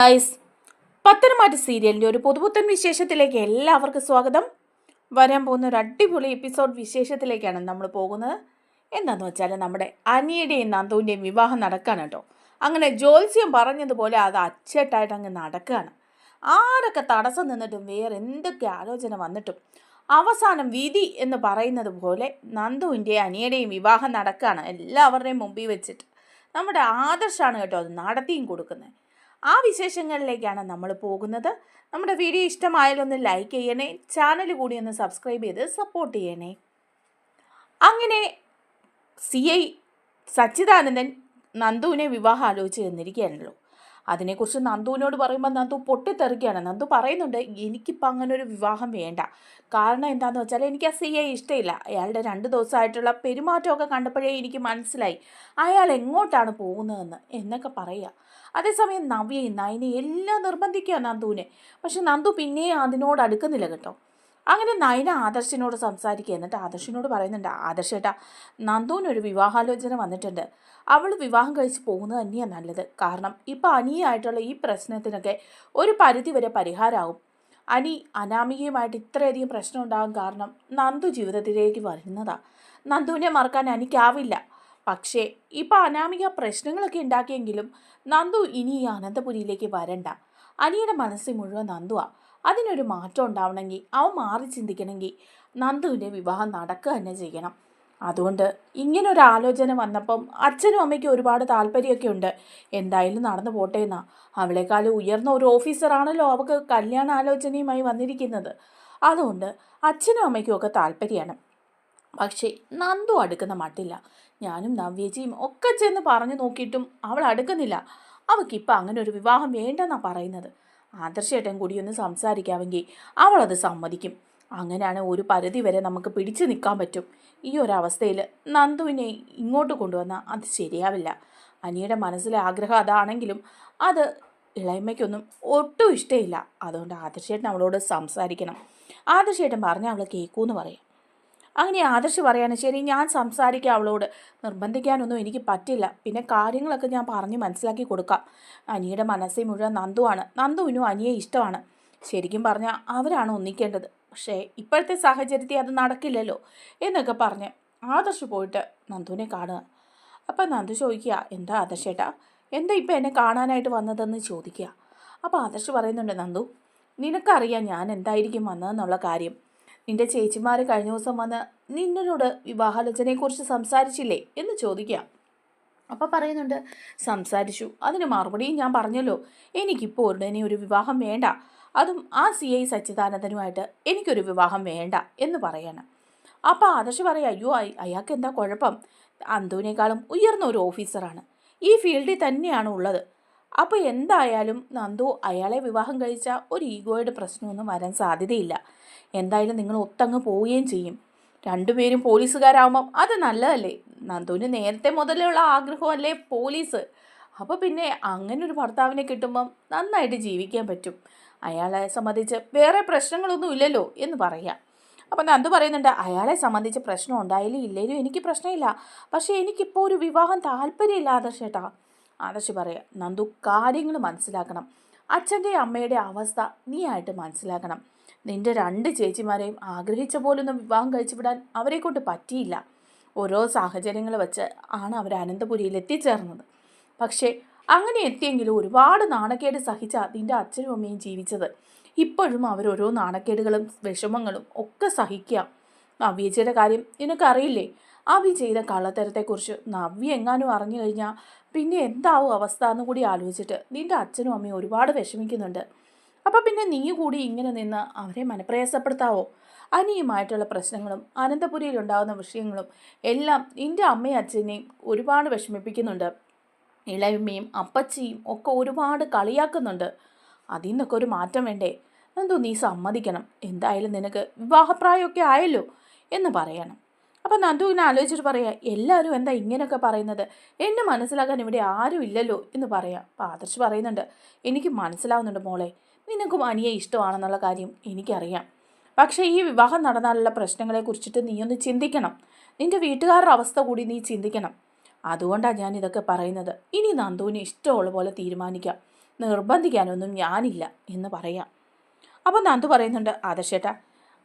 Guys പത്തനംമാറ്റ സീരിയലിന്റെ ഒരു പുതുപുത്തൻ വിശേഷത്തിലേക്ക് എല്ലാവർക്കും സ്വാഗതം. വരാൻ പോകുന്ന ഒരു അടിപൊളി എപ്പിസോഡ് വിശേഷത്തിലേക്കാണ് നമ്മൾ പോകുന്നത്. എന്താണെന്ന് വെച്ചാൽ നമ്മുടെ അനിയുടെയും നന്ദുവിന്റെയും വിവാഹം നടക്കുകയാണ് കേട്ടോ. അങ്ങനെ ജോത്സ്യം പറഞ്ഞതുപോലെ അത് അച്ചട്ടായിട്ട് അങ്ങ് നടക്കുകയാണ് ആരൊക്കെ തടസ്സം നിന്നിട്ടും വേറെ എന്തൊക്കെ ആലോചന വന്നിട്ടും അവസാനം വിധി എന്ന് പറയുന്നത് പോലെ നന്ദുവിന്റെയും അനിയുടെയും വിവാഹം നടക്കുകയാണ് എല്ലാവരുടെയും മുമ്പിൽ വെച്ചിട്ട്. നമ്മുടെ ആദർശാണ് കേട്ടോ അത് നടത്തിയും കൊടുക്കുന്നത്. ആ വിശേഷങ്ങളിലേക്കാണ് നമ്മൾ പോകുന്നത്. നമ്മുടെ വീഡിയോ ഇഷ്ടമായാലൊന്ന് ലൈക്ക് ചെയ്യണേ ചാനൽ കൂടി ഒന്ന് സബ്സ്ക്രൈബ് ചെയ്ത് സപ്പോർട്ട് ചെയ്യണേ. അങ്ങനെ സി ഐ സച്ചിദാനന്ദൻ നന്ദുവിനെ വിവാഹം ആലോചിച്ച് തന്നിരിക്കുകയാണല്ലോ അതിനെക്കുറിച്ച് നന്ദുവിനോട് പറയുമ്പോൾ നന്ദു പൊട്ടിത്തെറിക്കുകയാണ്. നന്ദു പറയുന്നുണ്ട് എനിക്കിപ്പോൾ അങ്ങനെ ഒരു വിവാഹം വേണ്ട. കാരണം എന്താണെന്ന് വെച്ചാൽ എനിക്ക് ആ സി ഐ ഇഷ്ടമില്ല അയാളുടെ രണ്ട് ദിവസമായിട്ടുള്ള പെരുമാറ്റമൊക്കെ കണ്ടപ്പോഴേ എനിക്ക് മനസ്സിലായി. അയാൾ എങ്ങോട്ടാണ് പോകുന്നതെന്ന് എന്നൊക്കെ പറയുക അതേസമയം നവ്യയും നയനെ എല്ലാം നിർബന്ധിക്കുക നന്ദുവിനെ. പക്ഷെ നന്ദു പിന്നെയും അതിനോട് അടുക്കുന്നില്ല കേട്ടോ. അങ്ങനെ നയന ആദർശിനോട് സംസാരിക്കുക. എന്നിട്ട് ആദർശിനോട് പറയുന്നുണ്ട് ആദർശേട്ടാ നന്ദുവിനൊരു വിവാഹാലോചന വന്നിട്ടുണ്ട്. അവൾ വിവാഹം കഴിച്ച് പോകുന്നത് തന്നെയാണ് നല്ലത്. കാരണം ഇപ്പോൾ അനിയായിട്ടുള്ള ഈ പ്രശ്നത്തിനൊക്കെ ഒരു പരിധി വരെ പരിഹാരമാവും അനി അനാമികയുമായിട്ട് ഇത്രയധികം പ്രശ്നം ഉണ്ടാകും കാരണം നന്ദു ജീവിതത്തിലേക്ക് വരുന്നതാണ് നന്ദുവിനെ മറക്കാൻ അനിക്കാവില്ല. പക്ഷേ ഇപ്പം അനാമിക പ്രശ്നങ്ങളൊക്കെ ഉണ്ടാക്കിയെങ്കിലും നന്ദു ഇനി ഈ അനന്തപുരിയിലേക്ക് വരണ്ട. അനിയുടെ മനസ്സിൽ മുഴുവൻ നന്ദുവാ. അതിനൊരു മാറ്റം ഉണ്ടാവണമെങ്കിൽ അവൻ മാറി ചിന്തിക്കണമെങ്കിൽ നന്ദുവിന്റെ വിവാഹം നടക്കുക തന്നെ ചെയ്യണം. അതുകൊണ്ട് ഇങ്ങനൊരു ആലോചന വന്നപ്പം അച്ഛനും അമ്മയ്ക്കും ഒരുപാട് താല്പര്യമൊക്കെ ഉണ്ട്. എന്തായാലും നടന്നു പോട്ടെ എന്നാ അവളെക്കാളും ഉയർന്ന ഒരു ഓഫീസറാണല്ലോ അവൾക്ക് കല്യാണ ആലോചനയുമായി വന്നിരിക്കുന്നത്. അതുകൊണ്ട് അച്ഛനും അമ്മയ്ക്കും ഒക്കെ താല്പര്യമാണ്. പക്ഷേ നന്ദു അടുക്കുന്ന മട്ടില്ല. ഞാനും നവ്യജിയും ഒക്കെ ചെന്ന് പറഞ്ഞു നോക്കിയിട്ടും അവൾ അടുക്കുന്നില്ല. അവൾക്കിപ്പോൾ അങ്ങനെ ഒരു വിവാഹം വേണ്ടെന്നാണ് പറയുന്നത്. ആദർശേട്ടൻ കൂടി ഒന്ന് സംസാരിക്കാമെങ്കിൽ അവളത് സമ്മതിക്കും. അങ്ങനെയാണ് ഒരു പരിധി വരെ നമുക്ക് പിടിച്ചു നിൽക്കാൻ പറ്റും. ഈ ഒരവസ്ഥയിൽ നന്ദുവിനെ ഇങ്ങോട്ട് കൊണ്ടുവന്നാൽ അത് ശരിയാവില്ല. അനിയുടെ മനസ്സിലെ ആഗ്രഹം അതാണെങ്കിലും അത് ഇളയമ്മയ്ക്കൊന്നും ഒട്ടും ഇഷ്ടമില്ല അതുകൊണ്ട് ആദർശേട്ടൻ അവളോട് സംസാരിക്കണം. ആദർശേട്ടൻ പറഞ്ഞാൽ അവൾ കേൾക്കൂന്ന് പറയും. അങ്ങനെ ആദർശ് പറയാണ് ശരി ഞാൻ സംസാരിക്കാം അവളോട്. നിർബന്ധിക്കാനൊന്നും എനിക്ക് പറ്റില്ല. പിന്നെ കാര്യങ്ങളൊക്കെ ഞാൻ പറഞ്ഞ് മനസ്സിലാക്കി കൊടുക്കാം. അനിയുടെ മനസ്സിൽ മുഴുവൻ നന്ദുവാണ് നന്ദുവിനും അനിയെ ഇഷ്ടമാണ്. ശരിക്കും പറഞ്ഞാൽ അവരാണ് ഒന്നിക്കേണ്ടത്. പക്ഷേ ഇപ്പോഴത്തെ സാഹചര്യത്തിൽ അത് നടക്കില്ലല്ലോ എന്നൊക്കെ പറഞ്ഞ് ആദർശ് പോയിട്ട് നന്ദുവിനെ കാണുക. അപ്പം നന്ദു ചോദിക്കുക എന്താ ആദർശേട്ടാ എന്താ ഇപ്പം എന്നെ കാണാനായിട്ട് വന്നതെന്ന് ചോദിക്കുക? അപ്പോൾ ആദർശ് പറയുന്നുണ്ട് നന്ദു നിനക്കറിയാം ഞാൻ എന്തായിരിക്കും വന്നതെന്നുള്ള കാര്യം. നിന്റെ ചേച്ചിമാർ കഴിഞ്ഞ ദിവസം വന്ന് നിന്നോട് വിവാഹാലോചനയെക്കുറിച്ച് സംസാരിച്ചില്ലേ എന്ന് ചോദിക്കാം. അപ്പം പറയുന്നുണ്ട് സംസാരിച്ചു. അതിന് മറുപടിയും ഞാൻ പറഞ്ഞല്ലോ. എനിക്കിപ്പോൾ ഉടനെ ഒരു വിവാഹം വേണ്ട. അതും ആ സി ഐ സച്ചിദാനന്ദനുമായിട്ട് എനിക്കൊരു വിവാഹം വേണ്ട എന്ന് പറയണം. അപ്പോൾ ആദർശ് പറയാം അയ്യോ അയ- അയാൾക്ക് എന്താ കുഴപ്പം? അന്തുവിനേക്കാളും ഉയർന്ന ഒരു ഓഫീസറാണ്. ഈ ഫീൽഡിൽ തന്നെയാണ് ഉള്ളത്. അപ്പോൾ എന്തായാലും നന്ദു അയാളെ വിവാഹം കഴിച്ച ഒരു ഈഗോയുടെ പ്രശ്നമൊന്നും വരാൻ സാധ്യതയില്ല. എന്തായാലും നിങ്ങൾ ഒത്തങ്ങ് പോവുകയും ചെയ്യും. രണ്ടുപേരും പോലീസുകാരാവുമ്പം അത് നല്ലതല്ലേ? നന്ദുവിന് നേരത്തെ മുതലുള്ള ആഗ്രഹമല്ലേ പോലീസ്? അപ്പോൾ പിന്നെ അങ്ങനെ ഒരു ഭർത്താവിനെ കിട്ടുമ്പം നന്നായിട്ട് ജീവിക്കാൻ പറ്റും. അയാളെ സംബന്ധിച്ച് വേറെ പ്രശ്നങ്ങളൊന്നും ഇല്ലല്ലോ എന്ന് പറയാം. അപ്പം നന്ദു പറയുന്നുണ്ട് അയാളെ സംബന്ധിച്ച് പ്രശ്നം ഉണ്ടായാലും ഇല്ലേലും എനിക്ക് പ്രശ്നമില്ല. പക്ഷേ എനിക്കിപ്പോൾ ഒരു വിവാഹം താല്പര്യമില്ല ആദർശേട്ടാ ആദർശ് പറയാം. നന്ദു കാര്യങ്ങൾ മനസ്സിലാക്കണം. അച്ഛന്റെ അമ്മയുടെ അവസ്ഥ നീയായിട്ട് മനസ്സിലാക്കണം. നിന്റെ രണ്ട് ചേച്ചിമാരെയും ആഗ്രഹിച്ച പോലൊന്നും വിവാഹം കഴിച്ചു വിടാൻ അവരെ കൊണ്ട് പറ്റിയില്ല. ഓരോ സാഹചര്യങ്ങൾ വെച്ച് ആണ് അവർ അനന്തപുരിയിൽ എത്തിച്ചേർന്നത്. പക്ഷേ അങ്ങനെ എത്തിയെങ്കിലും ഒരുപാട് നാണക്കേട് സഹിച്ച നിന്റെ അച്ഛനും അമ്മയും ജീവിച്ചത്. ഇപ്പോഴും അവർ ഓരോ നാണക്കേടുകളും വിഷമങ്ങളും ഒക്കെ സഹിക്കുക. നവ്യച്ചയുടെ കാര്യം നിനക്കറിയില്ലേ? അവി ചെയ്ത കള്ളത്തരത്തെക്കുറിച്ച് നവ്യ എങ്ങാനും അറിഞ്ഞു കഴിഞ്ഞാൽ പിന്നെ എന്താവും അവസ്ഥ എന്ന് കൂടി ആലോചിച്ചിട്ട് നിന്റെ അച്ഛനും അമ്മയും ഒരുപാട് വിഷമിക്കുന്നുണ്ട്. അപ്പം പിന്നെ നീ കൂടി ഇങ്ങനെ നിന്ന് അവരെ മനപ്രയാസപ്പെടുത്താവോ? അനിയുമായിട്ടുള്ള പ്രശ്നങ്ങളും അനന്തപുരിയിൽ ഉണ്ടാകുന്ന വിഷയങ്ങളും എല്ലാം നിന്റെ അമ്മയും അച്ഛനെയും ഒരുപാട് വിഷമിപ്പിക്കുന്നുണ്ട്. ഇളയമ്മയും അപ്പച്ചിയും ഒക്കെ ഒരുപാട് കളിയാക്കുന്നുണ്ട്. അതിൽ നിന്നൊക്കെ ഒരു മാറ്റം വേണ്ടേ? എന്തോ നീ സമ്മതിക്കണം. എന്തായാലും നിനക്ക് വിവാഹപ്രായമൊക്കെ ആയല്ലോ എന്ന് പറയണം. അപ്പം നന്ദു ഇങ്ങനെ ആലോചിച്ചിട്ട് പറയാം എല്ലാവരും എന്താ ഇങ്ങനെയൊക്കെ പറയുന്നത്? എന്നെ മനസ്സിലാക്കാൻ ഇവിടെ ആരും ഇല്ലല്ലോ എന്ന് പറയാം. അപ്പം ആദർശ് പറയുന്നുണ്ട് എനിക്ക് മനസ്സിലാവുന്നുണ്ട് മോളെ നിനക്കും അനിയെ ഇഷ്ടമാണെന്നുള്ള കാര്യം എനിക്കറിയാം. പക്ഷേ ഈ വിവാഹം നടന്നാലുള്ള പ്രശ്നങ്ങളെ കുറിച്ചിട്ട് ഒന്ന് ചിന്തിക്കണം. നിന്റെ വീട്ടുകാരുടെ അവസ്ഥ കൂടി നീ ചിന്തിക്കണം. അതുകൊണ്ടാണ് ഞാൻ ഇതൊക്കെ പറയുന്നത്. ഇനി നന്ദുവിന് ഇഷ്ടമുള്ള പോലെ തീരുമാനിക്കാം. നിർബന്ധിക്കാനൊന്നും ഞാനില്ല എന്ന് പറയാം. അപ്പോൾ നന്ദു പറയുന്നുണ്ട് ആദർശേട്ട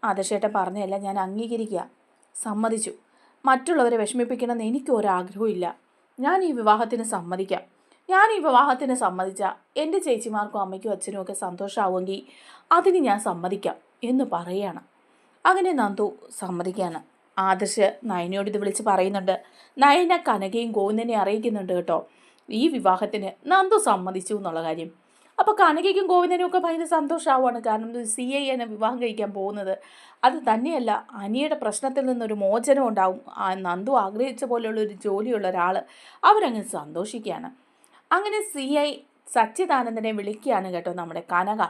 ആദർശേട്ടൻ പറഞ്ഞതല്ല ഞാൻ അംഗീകരിക്കുക. സമ്മതിച്ചു. മറ്റുള്ളവരെ വിഷമിപ്പിക്കണമെന്ന് എനിക്ക് ഒരാഗ്രഹവും ഇല്ല ഞാൻ ഈ വിവാഹത്തിന് സമ്മതിക്കാം. ഞാൻ ഈ വിവാഹത്തിന് സമ്മതിച്ച എന്റെ ചേച്ചിമാർക്കും അമ്മയ്ക്കും അച്ഛനും ഒക്കെ സന്തോഷമാവുമെങ്കിൽ അതിന് ഞാൻ സമ്മതിക്കാം എന്ന് പറയുകയാണ് അങ്ങനെ നന്ദു സമ്മതിക്കാണ്. ആദർശ് നയനയോട് ഇത് വിളിച്ച് പറയുന്നുണ്ട്. നയന കനകയും ഗോവിന്ദനെ അറിയിക്കുന്നുണ്ട് കേട്ടോ. ഈ വിവാഹത്തിന് നന്ദു സമ്മതിച്ചു എന്നുള്ള കാര്യം. അപ്പോൾ കനകയ്ക്കും ഗോവിന്ദനും ഒക്കെ ഭയങ്കര സന്തോഷമാവുകയാണ് കാരണം സി ഐ എന്നെ വിവാഹം കഴിക്കാൻ പോകുന്നത്. അത് തന്നെയല്ല അനിയുടെ പ്രശ്നത്തിൽ നിന്നൊരു മോചനം ഉണ്ടാവും. നന്ദു ആഗ്രഹിച്ച പോലെയുള്ള ഒരു ജോലിയുള്ള ഒരാൾ അവരങ്ങനെ സന്തോഷിക്കുകയാണ്. അങ്ങനെ സി ഐ സച്ചിദാനന്ദനെ വിളിക്കുകയാണ് കേട്ടോ നമ്മുടെ കനക.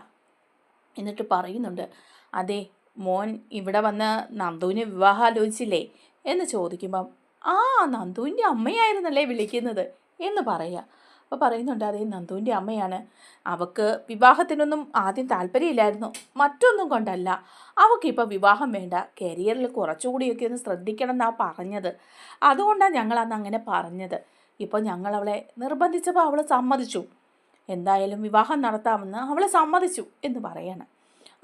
എന്നിട്ട് പറയുന്നുണ്ട് അതെ മോൻ ഇവിടെ വന്ന് നന്ദുവിനെ വിവാഹം ആലോചിച്ചില്ലേ എന്ന് ചോദിക്കുമ്പം ആ നന്ദുവിന്റെ അമ്മയായിരുന്നല്ലേ വിളിക്കുന്നത്? എന്ന് പറയുക. അപ്പോൾ പറയുന്നുണ്ട് അതേ നന്ദുവിന്റെ അമ്മയാണ്. അവക്ക് വിവാഹത്തിനൊന്നും ആദ്യം താല്പര്യമില്ലായിരുന്നു. മറ്റൊന്നും കൊണ്ടല്ല. അവൾക്കിപ്പോൾ വിവാഹം വേണ്ട. കരിയറിൽ കുറച്ചുകൂടിയൊക്കെ ഒന്ന് ശ്രദ്ധിക്കണം എന്നാണ് പറഞ്ഞത്. അതുകൊണ്ടാണ് ഞങ്ങൾ അന്ന് അങ്ങനെ പറഞ്ഞത്. ഇപ്പോൾ ഞങ്ങൾ അവളെ നിർബന്ധിച്ചപ്പോൾ അവൾ സമ്മതിച്ചു. എന്തായാലും വിവാഹം നടത്താമെന്ന് അവളെ സമ്മതിച്ചു എന്ന് പറയാണ്.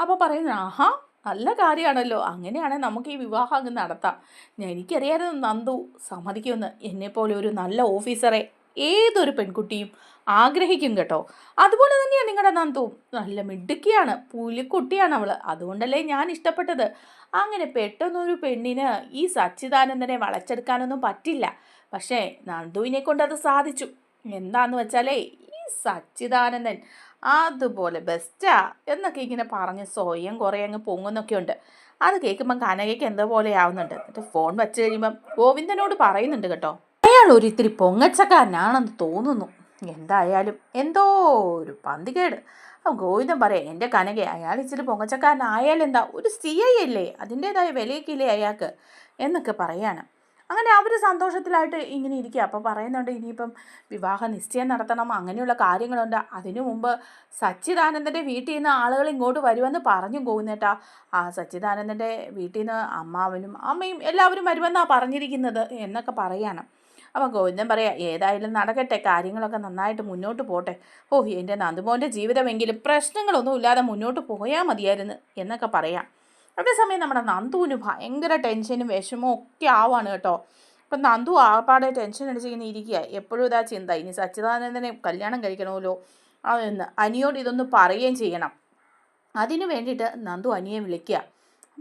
അപ്പോൾ പറയുന്നു ആഹാ നല്ല കാര്യമാണല്ലോ. അങ്ങനെയാണെങ്കിൽ നമുക്ക് ഈ വിവാഹം അങ്ങ് നടത്താം. എനിക്കറിയാമായിരുന്നു നന്ദു സമ്മതിക്കുമെന്ന്. എന്നെപ്പോലെ ഒരു നല്ല ഓഫീസറെ ഏതൊരു പെൺകുട്ടിയും ആഗ്രഹിക്കും കേട്ടോ. അതുപോലെ തന്നെയാണ് നിങ്ങളുടെ നന്ദു. നല്ല മിടുക്കിയാണ് പുലിക്കുട്ടിയാണ് അവൾ അതുകൊണ്ടല്ലേ ഞാൻ ഇഷ്ടപ്പെട്ടത്. അങ്ങനെ പെട്ടെന്നൊരു പെണ്ണിന് ഈ സച്ചിദാനന്ദനെ വളച്ചെടുക്കാനൊന്നും പറ്റില്ല. പക്ഷേ നന്ദുവിനെ കൊണ്ട് അത് സാധിച്ചു. എന്താന്ന് വെച്ചാലേ ഈ സച്ചിദാനന്ദൻ അതുപോലെ ബെസ്റ്റാ എന്നൊക്കെ ഇങ്ങനെ പറഞ്ഞ് സ്വയം കുറേ അങ്ങ് പൊങ്ങുന്നൊക്കെ ഉണ്ട്. അത് കേൾക്കുമ്പം കനകയ്ക്ക് എന്തോ പോലെ ആവുന്നുണ്ട്. എന്നിട്ട് ഫോൺ വെച്ച് കഴിയുമ്പം ഗോവിന്ദനോട് പറയുന്നുണ്ട് കേട്ടോ. അയാൾ ഒരിത്തിരി പൊങ്ങച്ചക്കാരനാണെന്ന് തോന്നുന്നു. എന്തായാലും എന്തോ ഒരു പന്തികേട്. അപ്പം ഗോവിന്ദൻ പറയാം എന്റെ കനക അയാൾ ഇച്ചിരി പൊങ്ങച്ചക്കാരനായാലെന്താ? ഒരു സി ഐ അല്ലേ? അതിന്റേതായ വിലയൊക്കെ അയാൾക്ക്? എന്നൊക്കെ പറയാണ്. അങ്ങനെ അവർ സന്തോഷത്തിലായിട്ട് ഇങ്ങനെ ഇരിക്കുക. അപ്പം പറയുന്നുണ്ട് ഇനിയിപ്പം വിവാഹ നിശ്ചയം നടത്തണം അങ്ങനെയുള്ള കാര്യങ്ങളുണ്ട്. അതിനു മുമ്പ് സച്ചിദാനന്ദന്റെ വീട്ടിൽ നിന്ന് ആളുകൾ ഇങ്ങോട്ട് വരുമെന്ന് പറഞ്ഞു പോകുന്നേട്ടാ ആ സച്ചിദാനന്ദന്റെ വീട്ടിൽ നിന്ന് അമ്മാവനും അമ്മയും എല്ലാവരും വരുമെന്നാണ് പറഞ്ഞിരിക്കുന്നത് എന്നൊക്കെ പറയാണ്. അപ്പം ഗോവിന്ദൻ പറയാം ഏതായാലും നടക്കട്ടെ കാര്യങ്ങളൊക്കെ നന്നായിട്ട് മുന്നോട്ട് പോട്ടെ. ഓ എന്റെ നന്ദുമോന്റെ ജീവിതമെങ്കിലും പ്രശ്നങ്ങളൊന്നും ഇല്ലാതെ മുന്നോട്ട് പോയാൽ മതിയായിരുന്നു എന്നൊക്കെ പറയാം. അതേസമയം നമ്മുടെ നന്ദുവിന് ഭയങ്കര ടെൻഷനും വിഷമവും ഒക്കെ ആവാണ് കേട്ടോ. അപ്പം നന്ദു ആപ്പാടെ ടെൻഷൻ അടിച്ചിങ്ങനെ ഇരിക്കുക എപ്പോഴും ഇതാ ചിന്ത ഇനി സച്ചിദാനന്ദനെ കല്യാണം കഴിക്കണമല്ലോ അതെന്ന് അനിയോട് ഇതൊന്ന് പറയുകയും ചെയ്യണം. അതിനു വേണ്ടിയിട്ട് നന്ദു അനിയെ വിളിക്കുക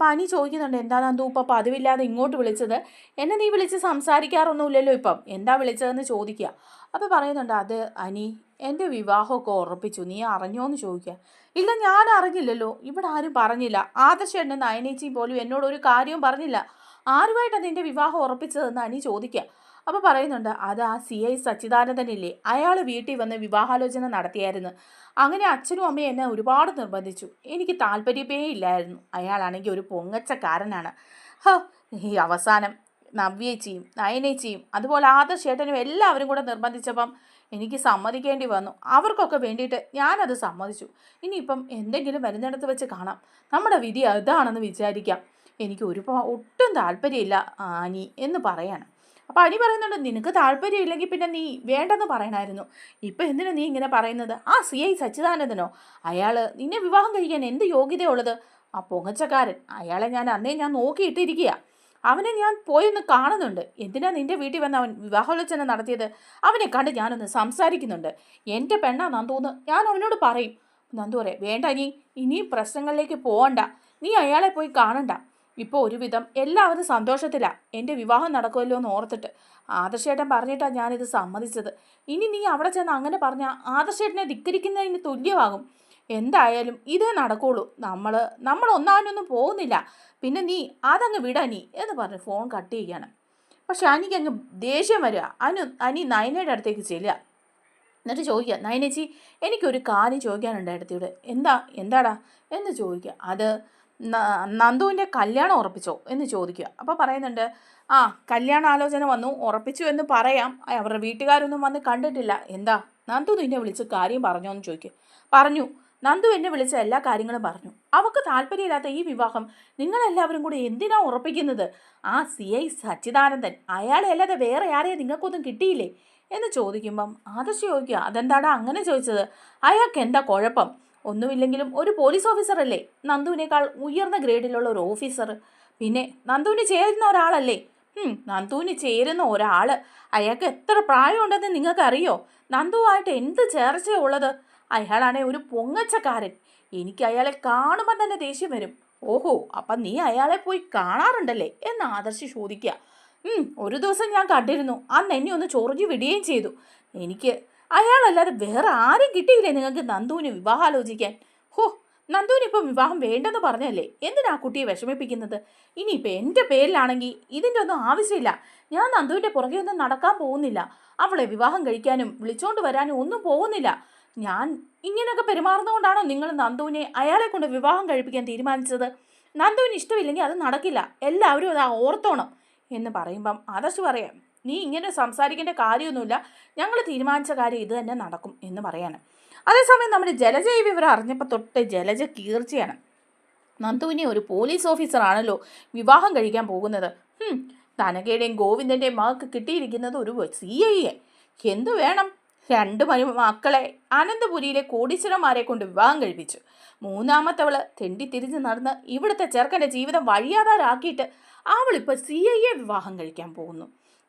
അപ്പം അനി ചോദിക്കുന്നുണ്ട്. എന്താ നന്ദു ഇപ്പം പതിവില്ലാതെ ഇങ്ങോട്ട് വിളിച്ചത്? എന്നെ നീ വിളിച്ച് സംസാരിക്കാറൊന്നുമില്ലല്ലോ ഇപ്പം. എന്താ വിളിച്ചതെന്ന് ചോദിക്കുക. അപ്പോൾ പറയുന്നുണ്ട് അത് അനി എന്റെ വിവാഹമൊക്കെ ഉറപ്പിച്ചു. നീ അറിഞ്ഞോ എന്ന് ചോദിക്കുക. ഇല്ല ഞാൻ അറിഞ്ഞില്ലല്ലോ. ഇവിടെ ആരും പറഞ്ഞില്ല. ആദർശേട്ടൻ നയനേച്ചി പോലും എന്നോട് ഒരു കാര്യവും പറഞ്ഞില്ല. ആരുമായിട്ടാണ് നിന്റെ വിവാഹം ഉറപ്പിച്ചതെന്ന് അനി ചോദിക്കുക. അപ്പോൾ പറയുന്നുണ്ട് അത് ആ സി ഐ സച്ചിദാനന്ദനില്ലേ? അയാൾ വീട്ടിൽ വന്ന് വിവാഹാലോചന നടത്തിയായിരുന്നു. അങ്ങനെ അച്ഛനും അമ്മയും എന്നെ ഒരുപാട് നിർബന്ധിച്ചു. എനിക്ക് താല്പര്യമേ ഇല്ലായിരുന്നു. അയാളാണെങ്കിൽ ഒരു പൊങ്ങച്ചക്കാരനാണ്. ഹ ഈ അവസാനം നവ്യേച്ചിയും നയനേച്ചിയും അതുപോലെ ആദർശേട്ടനും എല്ലാവരും കൂടെ നിർബന്ധിച്ചപ്പം എനിക്ക് സമ്മതിക്കേണ്ടി വന്നു. അവർക്കൊക്കെ വേണ്ടിയിട്ട് ഞാനത് സമ്മതിച്ചു. ഇനിയിപ്പം എന്തെങ്കിലും വരുന്നിടത്ത് വെച്ച് കാണാം. നമ്മുടെ വിധി അതാണെന്ന് വിചാരിക്കാം. എനിക്ക് ഒരു ഒട്ടും താല്പര്യമില്ല ആനി എന്ന് പറയാണ്. അപ്പോൾ അനി പറയുന്നുണ്ട് നിനക്ക് താല്പര്യമില്ലെങ്കിൽ പിന്നെ നീ വേണ്ടെന്ന് പറയണമായിരുന്നു ഇപ്പം എന്തിനാ നീ ഇങ്ങനെ പറയുന്നത്? ആ സി ഐ സച്ചിദാനന്ദനോ? അയാൾ നിന്നെ വിവാഹം കഴിക്കാൻ എന്ത് യോഗ്യതയുള്ളത്? ആ പൊങ്ങച്ചക്കാരൻ അയാളെ ഞാൻ അന്നേ ഞാൻ നോക്കിയിട്ടിരിക്കുക അവനെ ഞാൻ പോയൊന്ന് കാണുന്നുണ്ട്. എന്തിനാ നിന്റെ വീട്ടിൽ വന്ന് അവൻ വിവാഹാലോചന നടത്തിയത്? അവനെ കണ്ട് ഞാനൊന്ന് സംസാരിക്കുന്നുണ്ട്. എന്റെ പെണ്ണാ നന്ദൂന്ന് ഞാൻ അവനോട് പറയും. നന്ദു പറയാം വേണ്ട നീ ഇനിയും പ്രശ്നങ്ങളിലേക്ക് പോകണ്ട നീ അയാളെ പോയി കാണണ്ട. ഇപ്പോൾ ഒരുവിധം എല്ലാവരും സന്തോഷത്തിലാണ് എന്റെ വിവാഹം നടക്കുമല്ലോ എന്ന് ഓർത്തിട്ട്. ആദർശേട്ടൻ പറഞ്ഞിട്ടാണ് ഞാനിത് സമ്മതിച്ചത്. ഇനി നീ അവിടെ ചെന്ന് അങ്ങനെ പറഞ്ഞാൽ ആദർശേട്ടനെ ധിക്കരിക്കുന്നതിന് തുല്യമാകും. എന്തായാലും ഇതേ നടക്കുള്ളൂ. നമ്മൾ നമ്മൾ ഒന്നാനൊന്നും പോകുന്നില്ല. പിന്നെ നീ അതങ്ങ് വിടാ നീ എന്ന് പറഞ്ഞ് ഫോൺ കട്ട് ചെയ്യാണ്. പക്ഷെ അനിക്ക് അങ്ങ് ദേഷ്യം വരിക അനു അനി നയനയുടെ അടുത്തേക്ക് ചെല്ലുക. എന്നിട്ട് ചോദിക്കുക നയനേച്ചി എനിക്കൊരു കാര്യം ചോദിക്കാനുണ്ട് അടുത്തിവിടെ എന്താ എന്താടാ? എന്ന് ചോദിക്കുക. അത് നന്ദുവിന്റെ കല്യാണം ഉറപ്പിച്ചോ എന്ന് ചോദിക്കുക. അപ്പോൾ പറയുന്നുണ്ട് ആ കല്യാണ ആലോചന വന്നു ഉറപ്പിച്ചു എന്ന് പറയാം. അവരുടെ വീട്ടുകാരൊന്നും വന്ന് കണ്ടിട്ടില്ല. എന്താ? നന്ദു നിന്നെ വിളിച്ച് കാര്യം പറഞ്ഞോ എന്ന് ചോദിക്കുക പറഞ്ഞു. നന്ദു എന്നെ വിളിച്ച എല്ലാ കാര്യങ്ങളും പറഞ്ഞു. അവൾക്ക് താല്പര്യമില്ലാത്ത ഈ വിവാഹം നിങ്ങളെല്ലാവരും കൂടി എന്തിനാ ഉറപ്പിക്കുന്നത്? ആ സി ഐ സച്ചിദാനന്ദൻ അയാളെ അല്ലാതെ വേറെ ആരെയും നിങ്ങൾക്കൊന്നും കിട്ടിയില്ലേ? എന്ന് ചോദിക്കുമ്പം ആദർശ് ചോദിക്കുക അതെന്താടാ അങ്ങനെ ചോദിച്ചത്? അയാൾക്ക് എന്താ കുഴപ്പം? ഒന്നുമില്ലെങ്കിലും ഒരു പോലീസ് ഓഫീസറല്ലേ നന്ദുവിനേക്കാൾ ഉയർന്ന ഗ്രേഡിലുള്ള ഒരു ഓഫീസർ പിന്നെ നന്ദുവിന് ചേരുന്ന ഒരാളല്ലേ? നന്ദുവിന് ചേരുന്ന ഒരാൾ അയാൾക്ക് എത്ര പ്രായമുണ്ടെന്ന് നിങ്ങൾക്കറിയോ? നന്ദുവായിട്ട് എന്ത് ചേർച്ചയുള്ളത് അയാളാണെ ഒരു പൊങ്ങച്ചക്കാരൻ. എനിക്ക് അയാളെ കാണുമ്പോൾ തന്നെ ദേഷ്യം വരും. ഓഹോ അപ്പം നീ അയാളെ പോയി കാണാറുണ്ടല്ലേ? എന്ന് ആദർശി ചോദിക്കുക. ഒരു ദിവസം ഞാൻ കണ്ടിരുന്നു. അന്ന് എന്നെ ഒന്ന് ചൊറിഞ്ഞു വിടുകയും ചെയ്തു. എനിക്ക് അയാളല്ലാതെ വേറെ ആരും കിട്ടിയില്ലേ നിങ്ങൾക്ക് നന്ദുവിന് വിവാഹം ആലോചിക്കാൻ ഹോ നന്ദുവിന് ഇപ്പം വിവാഹം വേണ്ടെന്ന് പറഞ്ഞല്ലേ? എന്തിനാ കുട്ടിയെ വിഷമിപ്പിക്കുന്നത്? ഇനിയിപ്പോൾ എന്റെ പേരിലാണെങ്കിൽ ഇതിന്റെ ഒന്നും ആവശ്യമില്ല. ഞാൻ നന്ദുവിന്റെ പുറകെ ഒന്നും നടക്കാൻ പോകുന്നില്ല. അവളെ വിവാഹം കഴിക്കാനും വിളിച്ചോണ്ട് വരാനും ഒന്നും പോകുന്നില്ല. ഞാൻ ഇങ്ങനെയൊക്കെ പെരുമാറുന്നതുകൊണ്ടാണോ നിങ്ങൾ നന്ദുവിനെ അയാളെ കൊണ്ട് വിവാഹം കഴിപ്പിക്കാൻ തീരുമാനിച്ചത്? നന്ദുവിന് ഇഷ്ടമില്ലെങ്കിൽ അത് നടക്കില്ല. എല്ലാവരും അത് ഓർത്തോണം എന്ന് പറയുമ്പം ആദർശ് പറയാം. നീ ഇങ്ങനെ സംസാരിക്കേണ്ട കാര്യമൊന്നുമില്ല. ഞങ്ങൾ തീരുമാനിച്ച കാര്യം ഇത് തന്നെ നടക്കും എന്ന് പറയാണ്. അതേസമയം നമ്മുടെ ജലജ ഈ വിവരം അറിഞ്ഞപ്പോൾ തൊട്ട് ജലജ കീർച്ചയാണ്. നന്ദുവിനെ ഒരു പോലീസ് ഓഫീസറാണല്ലോ വിവാഹം കഴിക്കാൻ പോകുന്നത്. തനകയുടെയും ഗോവിന്ദന്റെയും മകൾക്ക് കിട്ടിയിരിക്കുന്നത് ഒരു സി ഐയെ എന്തു വേണം? രണ്ട് മരു മക്കളെ അനന്തപുരിയിലെ കോടീശ്വരന്മാരെ കൊണ്ട് വിവാഹം കഴിപ്പിച്ചു. മൂന്നാമത്തവൾ തെണ്ടി തിരിഞ്ഞ് നടന്ന് ഇവിടുത്തെ ചെറുക്കന്റെ ജീവിതം വഴിയാതാരാക്കിയിട്ട് അവളിപ്പോൾ സി ഐയെ വിവാഹം കഴിക്കാൻ പോകുന്നു.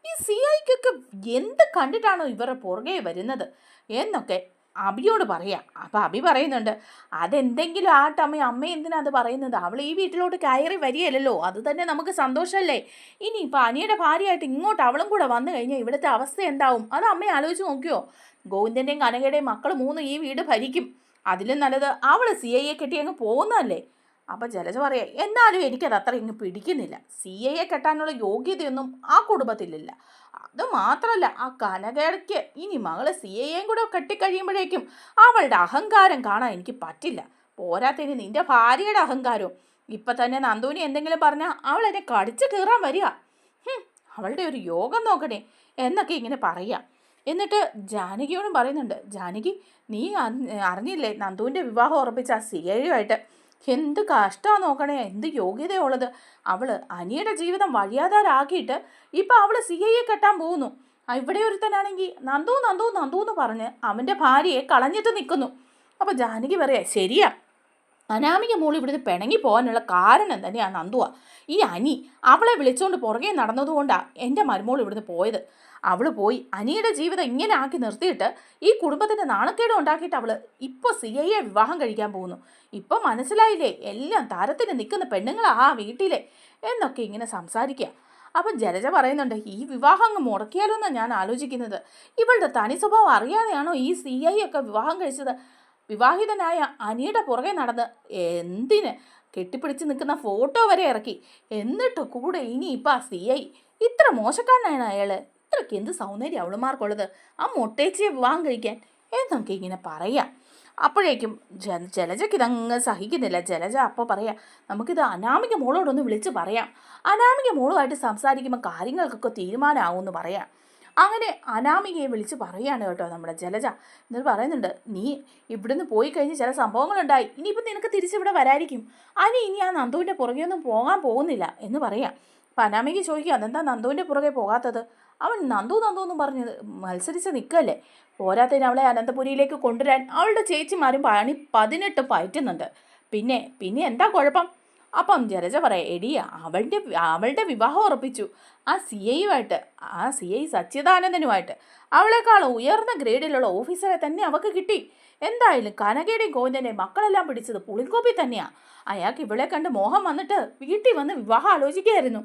ഈ സി ഐക്കൊക്കെ എന്ത് കണ്ടിട്ടാണോ ഇവരുടെ പുറകെ വരുന്നത്? എന്നൊക്കെ അബിയോട് പറയാം. അപ്പം അബി പറയുന്നുണ്ട് അതെന്തെങ്കിലും ആട്ടെ അമ്മ അമ്മ എന്തിനാ അത് പറയുന്നത്? അവൾ ഈ വീട്ടിലോട്ട് കയറി വരികയല്ലോ അത് തന്നെ നമുക്ക് സന്തോഷമല്ലേ? ഇനി ഇപ്പം അനിയുടെ ഭാര്യയായിട്ട് ഇങ്ങോട്ട് അവളും കൂടെ വന്നു കഴിഞ്ഞാൽ ഇവിടുത്തെ അവസ്ഥ എന്താവും? അത് അമ്മയെ ആലോചിച്ച് നോക്കിയോ? ഗോവിന്ദന്റെയും കനകയുടെയും മക്കൾ മൂന്ന് ഈ വീട് ഭരിക്കും. അതിലും നല്ലത് അവൾ സി ഐയെ കെട്ടി അങ്ങ് പോകുന്നതല്ലേ? അപ്പം ജലജ പറയാം എന്നാലും എനിക്കത് അത്ര ഇങ്ങ് പിടിക്കുന്നില്ല. സി എയെ കെട്ടാനുള്ള യോഗ്യതയൊന്നും ആ കുടുംബത്തിലില്ല. അത് മാത്രമല്ല ആ കനകയ്ക്ക് ഇനി മകൾ സി എയെയും കൂടെ കെട്ടിക്കഴിയുമ്പോഴേക്കും അവളുടെ അഹങ്കാരം കാണാൻ എനിക്ക് പറ്റില്ല. പോരാത്തതിന് നിന്റെ ഭാര്യയുടെ അഹങ്കാരവും. ഇപ്പം തന്നെ നന്ദുവിനെ എന്തെങ്കിലും പറഞ്ഞാൽ അവൾ എന്നെ കടിച്ചു കീറാൻ വരിക. അവളുടെ ഒരു യോഗം നോക്കണേ എന്നൊക്കെ ഇങ്ങനെ പറയാം. എന്നിട്ട് ജാനകിയോടും പറയുന്നുണ്ട് ജാനകി നീ അറിഞ്ഞില്ലേ നന്ദുവിന്റെ വിവാഹം ഉറപ്പിച്ച ആ സി ഐയുമായിട്ട് എന്ത് കഷ്ടമാണ് നോക്കണേ എന്ത് യോഗ്യതയുള്ളത്. അവൾ അനിയുടെ ജീവിതം വഴിയാതാരാക്കിയിട്ട് ഇപ്പം അവൾ സി ഐയെ കെട്ടാൻ പോകുന്നു. ഇവിടെ ഒരുത്തനാണെങ്കിൽ നന്ദു നന്ദു നന്ദു എന്ന് പറഞ്ഞ് അവന്റെ ഭാര്യയെ കളഞ്ഞിട്ട് നിൽക്കുന്നു അപ്പോൾ ജാനകി പറയാ ശരിയാ. അനാമിക മോൾ ഇവിടുന്ന് പിണങ്ങി പോകാനുള്ള കാരണം തന്നെയാണ് നന്ദുവാ. ഈ അനി അവളെ വിളിച്ചുകൊണ്ട് പുറകെ നടന്നതുകൊണ്ടാണ് എന്റെ മരുമോൾ ഇവിടുന്ന് പോയത്. അവൾ പോയി അനിയുടെ ജീവിതം ഇങ്ങനെ ആക്കി നിർത്തിയിട്ട് ഈ കുടുംബത്തിന്റെ നാണക്കേട് ഉണ്ടാക്കിയിട്ട് അവൾ ഇപ്പോൾ സി ഐയെ വിവാഹം കഴിക്കാൻ പോകുന്നു. ഇപ്പം മനസ്സിലായില്ലേ? എല്ലാം താരത്തിന് നിൽക്കുന്ന പെണ്ണുങ്ങളാ ആ വീട്ടിലെ എന്നൊക്കെ ഇങ്ങനെ സംസാരിക്കുക അപ്പം ജലജ പറയുന്നുണ്ട് ഈ വിവാഹം അങ്ങ് മുടക്കിയാലോ എന്നാണ് ഞാൻ ആലോചിക്കുന്നത്. ഇവളുടെ തനി സ്വഭാവം അറിയാതെയാണോ ഈ സി ഐ ഒക്കെ വിവാഹം കഴിച്ചത്? വിവാഹിതനായ അനിയുടെ പുറകെ നടന്ന് എന്തിന് കെട്ടിപ്പിടിച്ച് നിൽക്കുന്ന ഫോട്ടോ വരെ ഇറക്കി. എന്നിട്ട് കൂടെ ഇനിയിപ്പോൾ ആ സി ഐ ഇത്ര മോശക്കാരനാണ് അയാൾ ഇത്രയ്ക്ക് എന്ത് സൗന്ദര്യം അവളുമാർക്കുള്ളത്? ആ മൊട്ടേച്ചിയെ വിവാഹം കഴിക്കാൻ എന്നൊക്കെ ഇങ്ങനെ പറയാം. അപ്പോഴേക്കും ജ ജലജയ്ക്ക് ഇതങ്ങ് സഹിക്കുന്നില്ല. ജലജ അപ്പോൾ പറയാം നമുക്കിത് അനാമിക മോളോടൊന്ന് വിളിച്ച് പറയാം. അനാമിക മോളുമായിട്ട് സംസാരിക്കുമ്പോൾ കാര്യങ്ങൾക്കൊക്കെ തീരുമാനമാവുമെന്ന് പറയാം. അങ്ങനെ അനാമികയെ വിളിച്ച് പറയാണ് കേട്ടോ നമ്മുടെ ജലജ. എന്നിട്ട് പറയുന്നുണ്ട് നീ ഇവിടുന്ന് പോയി കഴിഞ്ഞ് ചില സംഭവങ്ങളുണ്ടായി. ഇനിയിപ്പോൾ നിനക്ക് തിരിച്ചിവിടെ വരായിരിക്കും അനി ഇനി ആ നന്ദുവിന്റെ പുറകെ ഒന്നും പോകാൻ പോകുന്നില്ല. എന്ന് പറയാം. അപ്പം അനാമിക ചോദിക്കുക അതെന്താ നന്ദുവിന്റെ പുറകെ പോകാത്തത്? അവൻ നന്ദു നന്ദു എന്ന് പറഞ്ഞ് മത്സരിച്ച് നിൽക്കല്ലേ പോരാത്തതിന് അവളെ അനന്തപുരിയിലേക്ക് കൊണ്ടുവരാൻ അവളുടെ ചേച്ചിമാരും പണി പതിനെട്ട് പയറ്റുന്നുണ്ട്. പിന്നെ പിന്നെ എന്താ കുഴപ്പം? അപ്പം ജലജ പറയാം എടി അവളുടെ അവളുടെ വിവാഹം ഉറപ്പിച്ചു. ആ സി ഐയുമായിട്ട് ആ സി ഐ സച്ചിദാനന്ദനുമായിട്ട്. അവളെക്കാൾ ഉയർന്ന ഗ്രേഡിലുള്ള ഓഫീസറെ തന്നെ അവൾക്ക് കിട്ടി. എന്തായാലും കനകയുടെയും ഗോവിന്ദന്റെയും മക്കളെല്ലാം പിടിച്ചത് പുളിങ്കോപ്പി തന്നെയാണ് അയാൾക്ക് ഇവളെ കണ്ട് മോഹം വന്നിട്ട് വീട്ടിൽ വന്ന് വിവാഹം ആലോചിക്കുകയായിരുന്നു.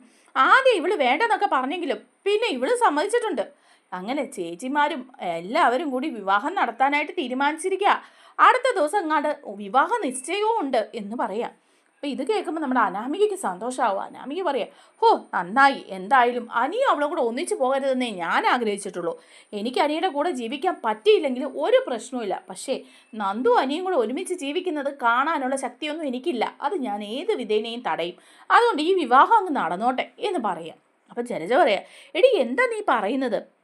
ആദ്യം ഇവൾ വേണ്ടെന്നൊക്കെ പറഞ്ഞെങ്കിലും പിന്നെ ഇവൾ സമ്മതിച്ചിട്ടുണ്ട്. അങ്ങനെ ചേച്ചിമാരും എല്ലാവരും കൂടി വിവാഹം നടത്താനായിട്ട് തീരുമാനിച്ചിരിക്കുക അടുത്ത ദിവസം അങ്ങാണ്ട് വിവാഹ നിശ്ചയവും ഉണ്ട് എന്ന് പറയാം. അപ്പം ഇത് കേൾക്കുമ്പോൾ നമ്മുടെ അനാമികയ്ക്ക് സന്തോഷമാവും അനാമിക പറയാം ഹോ നന്നായി. എന്തായാലും അനിയും അവളും കൂടെ ഒന്നിച്ചു പോകരുതെന്നേ ഞാൻ ആഗ്രഹിച്ചിട്ടുള്ളൂ. എനിക്ക് അനിയുടെ കൂടെ ജീവിക്കാൻ പറ്റിയില്ലെങ്കിൽ ഒരു പ്രശ്നവുമില്ല. പക്ഷേ നന്ദു അനിയും കൂടെ ഒരുമിച്ച് ജീവിക്കുന്നത് കാണാനുള്ള ശക്തിയൊന്നും എനിക്കില്ല. അത് ഞാൻ ഏത് വിധേനയും തടയും. അതുകൊണ്ട് ഈ വിവാഹം അങ്ങ് നടന്നോട്ടെ എന്ന് പറയാം. അപ്പം ജനജ പറയാം എടി എന്താ നീ പറയുന്നത്?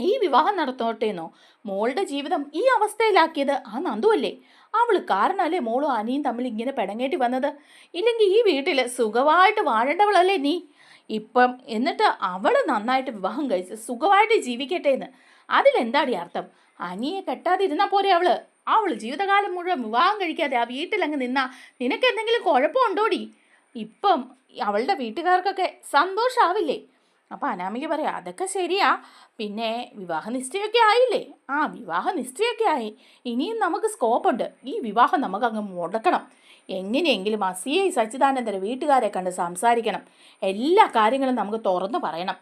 ഈ വിവാഹം നടത്തോട്ടേന്നോ മോളുടെ ജീവിതം ഈ അവസ്ഥയിലാക്കിയത് ആ നന്ദുവല്ലേ അവൾ കാരണമല്ലേ മോളും അനിയും തമ്മിൽ ഇങ്ങനെ പെടങ്ങേറ്റി വന്നത്? ഇല്ലെങ്കിൽ ഈ വീട്ടിൽ സുഖമായിട്ട് വാഴേണ്ടവളല്ലേ നീ? ഇപ്പം എന്നിട്ട് അവൾ നന്നായിട്ട് വിവാഹം കഴിച്ച് സുഖമായിട്ട് ജീവിക്കട്ടെ എന്ന് അതിലെന്താടി അർത്ഥം? അനിയെ കെട്ടാതിരുന്നാ പോരെ അവൾ? അവൾ ജീവിതകാലം മുഴുവൻ വിവാഹം കഴിക്കാതെ ആ വീട്ടിലങ്ങ് നിന്നാ നിനക്ക് എന്തെങ്കിലും കുഴപ്പമുണ്ടോടി? ഇപ്പം അവളുടെ വീട്ടുകാർക്കൊക്കെ സന്തോഷാവില്ലേ? അപ്പം അനാമിക പറയാം അതൊക്കെ ശരിയാ. പിന്നെ വിവാഹ നിശ്ചയമൊക്കെ ആയില്ലേ? ആ വിവാഹ നിശ്ചയമൊക്കെ ആയി. ഇനിയും നമുക്ക് സ്കോപ്പുണ്ട്. ഈ വിവാഹം നമുക്ക് അങ്ങ് മുടക്കണം. എങ്ങനെയെങ്കിലും ആ സി ഐ സച്ചിദാനന്ദന്റെ വീട്ടുകാരെ കണ്ട് സംസാരിക്കണം. എല്ലാ കാര്യങ്ങളും നമുക്ക് തുറന്ന് പറയണം.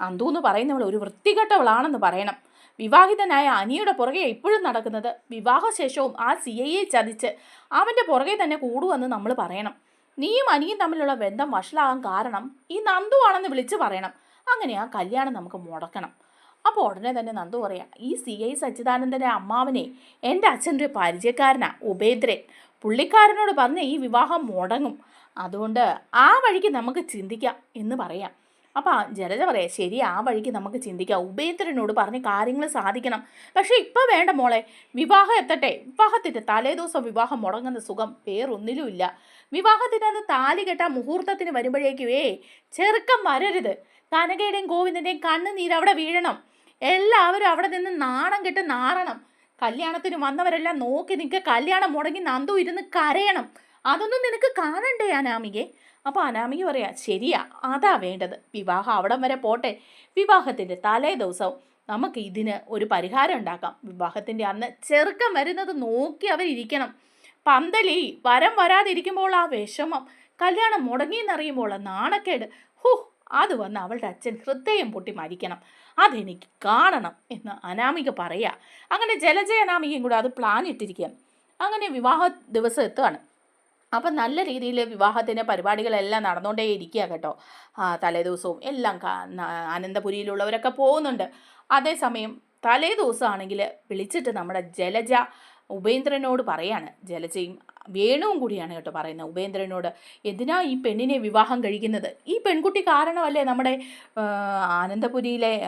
അന്തു എന്ന് പറയുന്നവൾ ഒരു വൃത്തികെട്ടവളാണെന്ന് പറയണം. വിവാഹിതനായ അനിയുടെ പുറകെ ഇപ്പോഴും നടക്കുന്നത് വിവാഹശേഷവും ആ സി ഐയെ ചതിച്ച് അവന്റെ പുറകെ തന്നെ കൂടുവെന്ന് നമ്മൾ പറയണം. നീയും അനിയും തമ്മിലുള്ള ബന്ധം വഷളാകാൻ കാരണം ഈ നന്ദു ആണെന്ന് വിളിച്ച് പറയണം. അങ്ങനെ ആ കല്യാണം നമുക്ക് മുടക്കണം. അപ്പോൾ ഉടനെ തന്നെ നന്ദു പറയാം ഈ സി ഐ സച്ചിദാനന്ദന്റെ അമ്മാവനെ എന്റെ അച്ഛന്റെ പരിചയക്കാരനാണ് പരിചയക്കാരനാ ഉപേന്ദ്രൻ. പുള്ളിക്കാരനോട് പറഞ്ഞ് ഈ വിവാഹം മുടങ്ങും. അതുകൊണ്ട് ആ വഴിക്ക് നമുക്ക് ചിന്തിക്കാം എന്ന് പറയാം. അപ്പോൾ ജലജ പറയാം ശരി ആ വഴിക്ക് നമുക്ക് ചിന്തിക്കാം. ഉപേന്ദ്രനോട് പറഞ്ഞ് കാര്യങ്ങൾ സാധിക്കണം. പക്ഷേ ഇപ്പോൾ വേണ്ട മോളെ. വിവാഹം എത്തട്ടെ. വിവാഹത്തിന്റെ തലേദിവസം വിവാഹം മുടങ്ങുന്ന സുഖം വേറൊന്നിലുമില്ല. വിവാഹത്തിന്റെ അന്ന് താലി കെട്ടാൻ മുഹൂർത്തത്തിന് വരുമ്പോഴേക്കും ഏ ചെറുക്കം വരരുത്. കനകയുടെയും ഗോവിന്ദന്റെയും കണ്ണുനീര് അവിടെ വീഴണം. എല്ലാവരും അവിടെ നിന്ന് നാണം കെട്ട് നാറണം. കല്യാണത്തിന് വന്നവരെല്ലാം നോക്കി നിൽക്കുക കല്യാണം മുടങ്ങി നന്ദു ഇരുന്ന് കരയണം. അതൊന്നും നിനക്ക് കാണണ്ടേ അനാമികെ? അപ്പോൾ അനാമിക പറയാ ശരിയാ അതാ വേണ്ടത്. വിവാഹം അവിടം വരെ പോട്ടെ. വിവാഹത്തിന്റെ തലേ ദിവസവും നമുക്ക് ഇതിന് ഒരു പരിഹാരം ഉണ്ടാക്കാം. വിവാഹത്തിന്റെ അന്ന് ചെറുക്കം വരുന്നത് നോക്കി അവരിയ്ക്കണം പന്തലി വരം വരാതിരിക്കുമ്പോൾ ആ വിഷമം കല്യാണം മുടങ്ങിയെന്നറിയുമ്പോൾ നാണക്കേട് ഹു അത് വന്ന് അവളുടെ അച്ഛൻ ഹൃദയം പൊട്ടി മരിക്കണം. അതെനിക്ക് കാണണം എന്ന് അനാമിക പറയാ. അങ്ങനെ ജലജയ അനാമികയും കൂടെ അത് പ്ലാൻ ഇട്ടിരിക്കുക അങ്ങനെ വിവാഹ ദിവസം എത്തുകയാണ് അപ്പം നല്ല രീതിയിൽ വിവാഹത്തിന് പരിപാടികളെല്ലാം നടന്നുകൊണ്ടേ ഇരിക്കുക കേട്ടോ. തലേദിവസവും എല്ലാം അനന്തപുരിയിലുള്ളവരൊക്കെ പോകുന്നുണ്ട്. അതേസമയം തലേദിവസമാണെങ്കിൽ വിളിച്ചിട്ട് നമ്മുടെ ജലജ ഉപേന്ദ്രനോട് പറയാണ്. ജലജയും വേണുവും കൂടിയാണ് കേട്ടോ പറയുന്നത്. ഉപേന്ദ്രനോട് എന്തിനാ ഈ പെണ്ണിനെ വിവാഹം കഴിക്കുന്നത്? ഈ പെൺകുട്ടി കാരണമല്ലേ നമ്മുടെ ആനന്ദപുരിയിലെ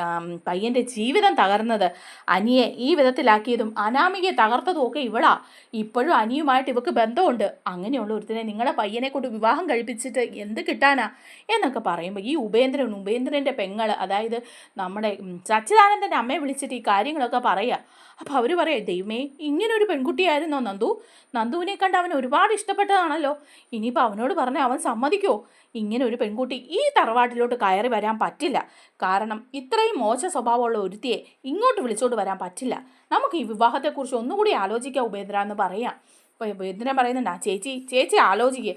പയ്യന്റെ ജീവിതം തകർന്നത്? അനിയെ ഈ വിധത്തിലാക്കിയതും അനാമികയെ തകർത്തതും ഒക്കെ ഇവളാ. ഇപ്പോഴും അനിയുമായിട്ട് ഇവക്ക് ബന്ധമുണ്ട്. അങ്ങനെയുള്ള ഒരുത്തിനെ നിങ്ങളുടെ പയ്യനെ കൊണ്ട് വിവാഹം കഴിപ്പിച്ചിട്ട് എന്ത് കിട്ടാനാ? എന്നൊക്കെ പറയുമ്പോൾ ഈ ഉപേന്ദ്രൻ ഉപേന്ദ്രന്റെ പെങ്ങൾ അതായത് നമ്മുടെ സച്ചിദാനന്ദന്റെ അമ്മയെ വിളിച്ചിട്ട് ഈ കാര്യങ്ങളൊക്കെ പറയുക അപ്പോൾ അവർ പറയാം ദൈവമേ ഇങ്ങനൊരു പെൺകുട്ടിയായിരുന്നോ നന്ദു. നന്ദുവിനെ കണ്ട് അവൻ ഒരുപാട് ഇഷ്ടപ്പെട്ടതാണല്ലോ. ഇനിയിപ്പോൾ അവനോട് പറഞ്ഞാൽ അവൻ സമ്മതിക്കുമോ ഇങ്ങനെ ഒരു പെൺകുട്ടി ഈ തറവാട്ടിലോട്ട് കയറി വരാൻ പറ്റില്ല. കാരണം ഇത്രയും മോശ സ്വഭാവമുള്ള ഒരുത്തിയെ ഇങ്ങോട്ട് വിളിച്ചോണ്ട് വരാൻ പറ്റില്ല. നമുക്ക് ഈ വിവാഹത്തെക്കുറിച്ച് ഒന്നുകൂടി ആലോചിക്കാം ഉപേന്ദ്ര എന്ന് പറയാം. ഉപേന്ദ്രൻ പറയുന്നുണ്ട് ആ ചേച്ചി ചേച്ചി ആലോചിക്കുക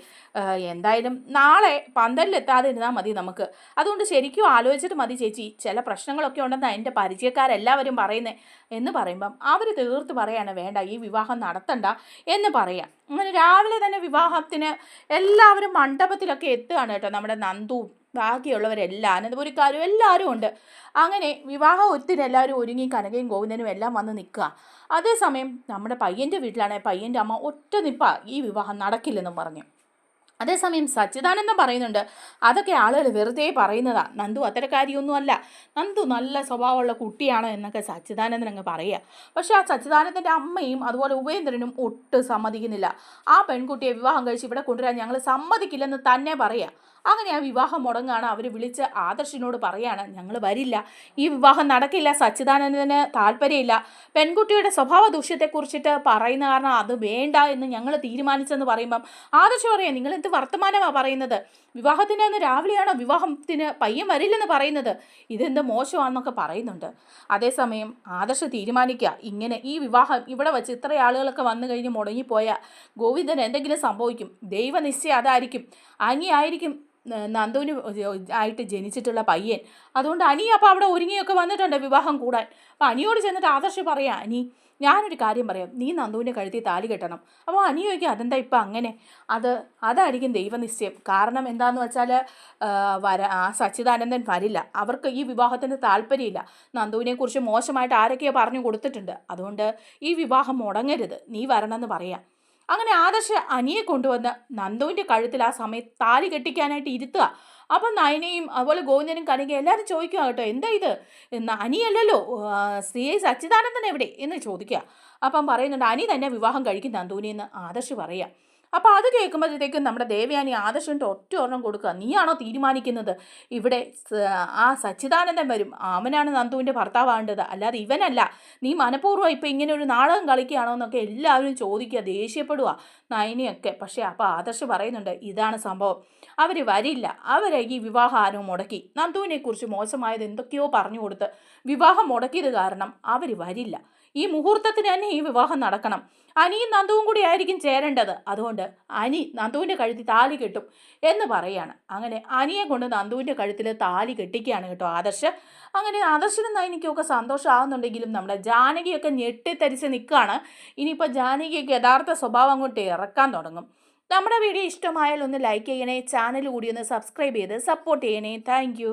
എന്തായാലും നാളെ പന്തലിലെത്താതിരുന്നാൽ മതി നമുക്ക്. അതുകൊണ്ട് ശരിക്കും ആലോചിച്ചിട്ട് മതി ചേച്ചി. ചില പ്രശ്നങ്ങളൊക്കെ ഉണ്ടെന്ന് എന്റെ പരിചയക്കാരെല്ലാവരും പറയുന്നത് എന്ന് പറയുമ്പം അവർ തീർത്ത് പറയാണ് വേണ്ട ഈ വിവാഹം നടത്തണ്ട എന്ന് പറയാം. അങ്ങനെ രാവിലെ തന്നെ വിവാഹത്തിന് എല്ലാവരും മണ്ഡപത്തിലൊക്കെ എത്തുകയാണ് കേട്ടോ നമ്മുടെ നന്ദുവും. ബാക്കിയുള്ളവരെല്ലാം അനന്തപുരിക്കാരും എല്ലാവരും ഉണ്ട്. അങ്ങനെ വിവാഹ വിവാഹത്തിന് എല്ലാവരും ഒരുങ്ങി കനകയും ഗോവിന്ദനും എല്ലാം വന്ന് നിൽക്കുക. അതേസമയം നമ്മുടെ പയ്യന്റെ വീട്ടിലാണെങ്കിൽ പയ്യന്റെ അമ്മ ഒറ്റ നിപ്പ ഈ വിവാഹം നടക്കില്ലെന്നും പറഞ്ഞു. അതേസമയം സച്ചിദാനന്ദം പറയുന്നുണ്ട് അതൊക്കെ ആളുകൾ വെറുതെ പറയുന്നതാ. നന്ദു അത്തരക്കാരിയൊന്നുമല്ല. നന്ദു നല്ല സ്വഭാവമുള്ള കുട്ടിയാണ് എന്നൊക്കെ സച്ചിദാനന്ദൻ അങ്ങ് പറയുക. പക്ഷേ ആ സച്ചിദാനന്ദന്റെ അമ്മയും അതുപോലെ ഉപേന്ദ്രനും ഒട്ടും സമ്മതിക്കുന്നില്ല. ആ പെൺകുട്ടിയെ വിവാഹം കഴിച്ച് ഇവിടെ കൊണ്ടുവരാൻ ഞങ്ങൾ സമ്മതിക്കില്ലെന്ന് തന്നെ പറയുക. അങ്ങനെ ആ വിവാഹം മുടങ്ങാണ്. അവർ വിളിച്ച് ആദർശിനോട് പറയാണ് ഞങ്ങൾ വരില്ല. ഈ വിവാഹം നടക്കില്ല. സച്ചിദാനന്ദന് താല്പര്യമില്ല. പെൺകുട്ടിയുടെ സ്വഭാവ ദൂഷ്യത്തെക്കുറിച്ചിട്ട് പറയുന്ന കാരണം അത് വേണ്ട എന്ന് ഞങ്ങൾ തീരുമാനിച്ചെന്ന് പറയുമ്പം ആദർശ് പറയാം നിങ്ങൾ എന്ത് വർത്തമാനമാണ് പറയുന്നത്? വിവാഹത്തിന് അന്ന് രാവിലെയാണോ? വിവാഹത്തിന് പയ്യൻ വരില്ലെന്ന് പറയുന്നത്. ഇതെന്ത് മോശമാണെന്നൊക്കെ പറയുന്നുണ്ട്. അതേസമയം ആദർശ് തീരുമാനിക്കുക. ഇങ്ങനെ ഈ വിവാഹം ഇവിടെ വച്ച് ഇത്ര ആളുകളൊക്കെ വന്നു കഴിഞ്ഞ് മുടങ്ങിപ്പോയാൽ ഗോവിന്ദൻ എന്തെങ്കിലും സംഭവിക്കും? ദൈവനിശ്ചയം അതായിരിക്കും. അനിയായിരിക്കും ന- നന്ദുവിന് ആയിട്ട് ജനിച്ചിട്ടുള്ള പയ്യൻ. അതുകൊണ്ട് അനി അപ്പോൾ അവിടെ ഒരുങ്ങിയൊക്കെ വന്നിട്ടുണ്ട് വിവാഹം കൂടാൻ. അപ്പം അനിയോട് ചെന്നിട്ട് ആദർശ് പറയാം അനി ഞാനൊരു കാര്യം പറയാം. നീ നന്ദുവിനെ കഴുത്തി താലി കെട്ടണം. അപ്പോൾ അനിയോയ്ക്ക് അതെന്താ ഇപ്പം അങ്ങനെ? അത് അതായിരിക്കും ദൈവനിശ്ചയം. കാരണം എന്താണെന്ന് വെച്ചാൽ വര ആ സച്ചിദാനന്ദൻ വരില്ല. അവർക്ക് ഈ വിവാഹത്തിന് താല്പര്യമില്ല. നന്ദുവിനെക്കുറിച്ച് മോശമായിട്ട് ആരൊക്കെയോ പറഞ്ഞു കൊടുത്തിട്ടുണ്ട്. അതുകൊണ്ട് ഈ വിവാഹം മുടങ്ങരുത്. നീ വരണമെന്ന് പറയാം. അങ്ങനെ ആദർശ അനിയെ കൊണ്ടുവന്ന് നന്ദുവിന്റെ കഴുത്തിൽ ആ സമയത്ത് താലി കെട്ടിക്കാനായിട്ട് ഇരുത്തുക. അപ്പം നയനയും അതുപോലെ ഗോവിന്ദനും കണികയും എല്ലാവരും ചോദിക്കുക കേട്ടോ എന്താ ഇത്? അനിയല്ലല്ലോ സി ഐ സച്ചിദാനന്ദൻ എവിടെ? എന്ന് ചോദിക്കുക അപ്പം പറയുന്നുണ്ട് അനി തന്നെ വിവാഹം കഴിക്കുന്ന എന്ന് ആദർശ് പറയാം. അപ്പോൾ അത് കേൾക്കുമ്പോഴത്തേക്കും നമ്മുടെ ദേവയാനി ആദർശന്റെ ഒറ്റ ഒരെണ്ണം കൊടുക്കുക. നീയാണോ തീരുമാനിക്കുന്നത്? ഇവിടെ ആ സച്ചിദാനന്ദൻ വരും. അവനാണ് നന്ദുവിന്റെ ഭർത്താവാണ്ടത് അല്ലാതെ ഇവനല്ല. നീ മനഃപൂർവം ഇപ്പം ഇങ്ങനെ ഒരു നാടകം കളിക്കുകയാണോ എന്നൊക്കെ എല്ലാവരും ചോദിക്കുക ദേഷ്യപ്പെടുക നയനിയൊക്കെ. പക്ഷേ അപ്പോൾ ആദർശ് പറയുന്നുണ്ട് ഇതാണ് സംഭവം. അവർ വരില്ല. അവരെ ഈ വിവാഹാരവും മുടക്കി. നന്ദുവിനെക്കുറിച്ച് മോശമായത് എന്തൊക്കെയോ പറഞ്ഞു കൊടുത്ത് വിവാഹം മുടക്കിയത് കാരണം അവർ വരില്ല. ഈ മുഹൂർത്തത്തിന് തന്നെ ഈ വിവാഹം നടക്കണം. അനിയും നന്ദുവും കൂടി ആയിരിക്കും ചേരേണ്ടത്. അതുകൊണ്ട് അനി നന്ദുവിന്റെ കഴുത്തിൽ താലി കെട്ടും എന്ന് പറയാണ്. അങ്ങനെ അനിയെ കൊണ്ട് നന്ദുവിന്റെ കഴുത്തിൽ താലി കെട്ടിക്കുകയാണ് കേട്ടോ ആദർശ്. അങ്ങനെ ആദർശനും നൈനിക്കുമൊക്കെ സന്തോഷമാകുന്നുണ്ടെങ്കിലും നമ്മുടെ ജാനകിയൊക്കെ ഞെട്ടിത്തരിച്ച് നിൽക്കുകയാണ്. ഇനിയിപ്പോൾ ജാനകിയൊക്കെ യഥാർത്ഥ സ്വഭാവം അങ്ങോട്ട് ഇറക്കാൻ തുടങ്ങും. നമ്മുടെ വീഡിയോ ഇഷ്ടമായാൽ ഒന്ന് ലൈക്ക് ചെയ്യണേ ചാനൽ കൂടി ഒന്ന് സബ്സ്ക്രൈബ് ചെയ്ത് സപ്പോർട്ട് ചെയ്യണേ. താങ്ക്